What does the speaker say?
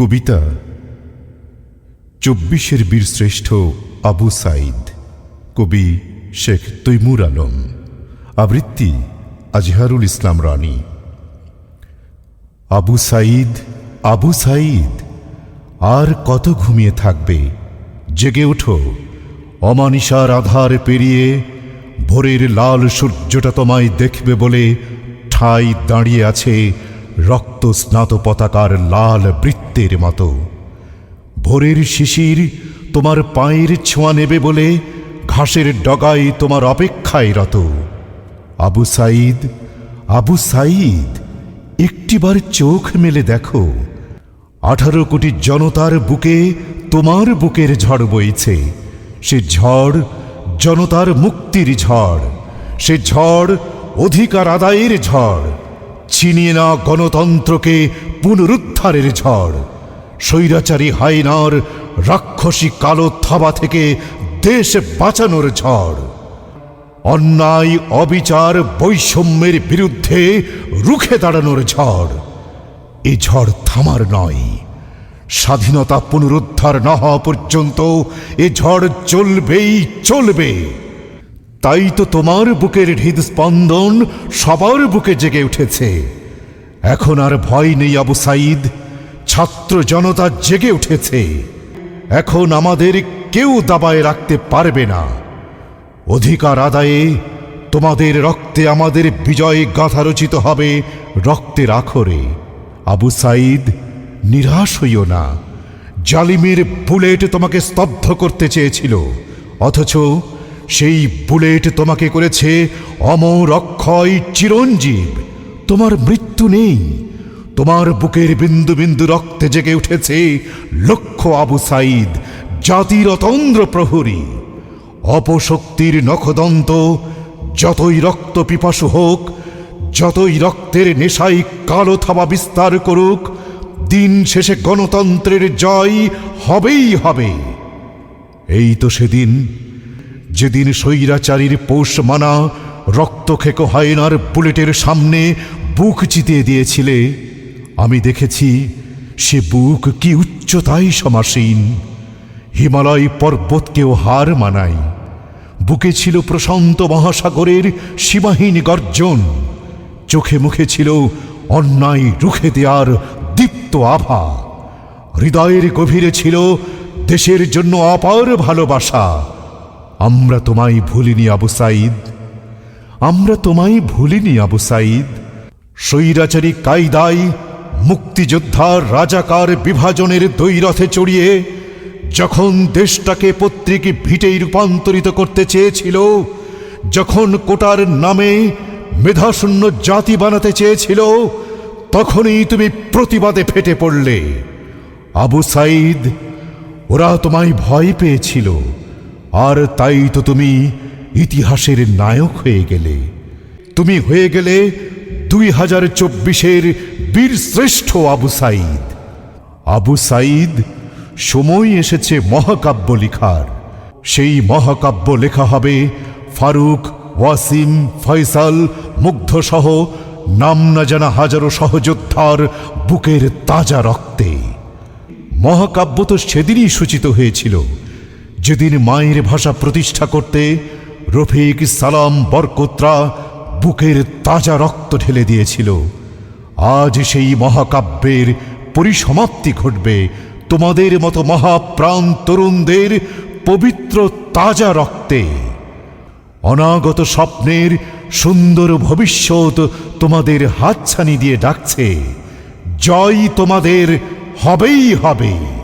কবিতা। চব্বিশের বীরশ্রেষ্ঠ আবু সাইদ কবি শেখ তৈমুর আলম। আবৃত্তি আজহারুল ইসলাম রানী। আবু সাইদ আবু সাইদ আর কত ঘুমিয়ে থাকবে? জেগে ওঠো। অমানিসার আধার পেরিয়ে ভোরের লাল সূর্যটা তোমায় দেখবে বলে ঠাই দাঁড়িয়ে আছে রক্ত স্নাত পতাকার লাল বৃত্তের মতো। ভোরের শিশির তোমার পায়ের ছোঁয়া নেবে বলে ঘাসের ডগায় তোমার অপেক্ষায় রত। আবু সাইদ আবু সাইদ একটিবার চোখ মেলে দেখো। আঠারো কোটি জনতার বুকে তোমার বুকের ঝড় বইছে। সে ঝড় জনতার মুক্তির ঝড়। সে ঝড় অধিকার আদায়ের ঝড়। ছিনিয়ে না গণতন্ত্রকে পুনরুদ্ধারের ঝড়। স্বৈরাচারী হাইনার রাক্ষসী কালো থাবা থেকে দেশ বাঁচানোর ঝড়। অন্যায়, অবিচার, বৈষম্যের বিরুদ্ধে রুখে দাঁড়ানোর ঝড়। এ ঝড় থামার নয়। স্বাধীনতা পুনরুদ্ধার না হওয়া পর্যন্ত এ ঝড় চলবেই চলবে। তাই তো তোমার বুকের হৃদস্পন্দন সবার বুকে জেগে উঠেছে। এখন আর ভয় নেই আবু সাইদ ছাত্র জনতা জেগে উঠেছে। এখন আমাদের কেউ দাবায় রাখতে পারবে না। অধিকার আদায়ে তোমাদের রক্তে আমাদের বিজয় গাথা রচিত হবে রক্তের আখরে আবু সাইদ নিরাশ হইও না। জালিমের বুলেট তোমাকে স্তব্ধ করতে চেয়েছিল, অথচ সেই বুলেট তোমাকে করেছে অমর অক্ষয় চিরঞ্জীব। তোমার মৃত্যু নেই। তোমার বুকের বিন্দু বিন্দু রক্তে জেগে উঠেছে লক্ষ্য আবু সাইদ, জাতির অতন্দ্র প্রহরী। অপশক্তির নখদন্ত, যতই রক্ত পিপাসু হোক, যতই রক্তের নেশাই কালো থাবা বিস্তার করুক, দিন শেষে গণতন্ত্রের জয় হবেই হবে। এই তো সেদিন যেদিন স্বৈরাচারীর পোষ মানা, রক্তখেক হায়নার বুলেটের সামনে বুক চিতিয়ে দিয়েছিলে, আমি দেখেছি সে বুক কি উচ্চতায় সমাসীন। হিমালয় পর্বতকেও হার মানায়। বুকে ছিল প্রশান্ত মহাসাগরের সীমাহীন গর্জন। চোখে মুখে ছিল অন্যায় রুখে দেওয়ার দীপ্ত আভা। হৃদয়ের গভীরে ছিল দেশের জন্য অপার ভালোবাসা। আমরা তোমায় ভুলিনি আবু সাইদ আমরা তোমায় ভুলিনি আবু সাইদ স্বৈরাচারী কায়দায় মুক্তিযোদ্ধার রাজাকার বিভাজনের দৈরথে চড়িয়ে যখন দেশটাকে পত্রিক ভিটেই রূপান্তরিত করতে চেয়েছিল, যখন কোটার নামে মেধাশূন্য জাতি বানাতে চেয়েছিল, তখনই তুমি প্রতিবাদে ফেটে পড়লে। আবু সাইদ ওরা তোমায় ভয় পেয়েছিল। আর তাই তো তুমি ইতিহাসের নায়ক হয়ে গেলে। তুমি হয়ে গেলে দুই হাজার চব্বিশের বীর শ্রেষ্ঠ আবু সাইদ আবু সাইদ সময় এসেছে মহাকাব্য লিখার। সেই মহাকাব্য লেখা হবে ফারুক, ওয়াসিম, ফয়সাল, মুগ্ধসহ নাম না জানা হাজারো সহযোদ্ধার বুকের তাজা রক্তে। মহাকাব্য তো সেদিনই সূচিত হয়েছিল। যেদিন মায়ের ভাষা প্রতিষ্ঠা করতে রফিক সালাম বরকোত্রা বুকের তাজা রক্ত ঢেলে দিয়েছিল। আজ সেই মহাকাব্যের পরিসমাপ্তি ঘটবে। তোমাদের মতো মহাপ্রাণ তরুণদের পবিত্র তাজা রক্তে। অনাগত স্বপ্নের সুন্দর ভবিষ্যৎ তোমাদের হাতছানি দিয়ে ডাকছে। জয় তোমাদের, হবেই হবে।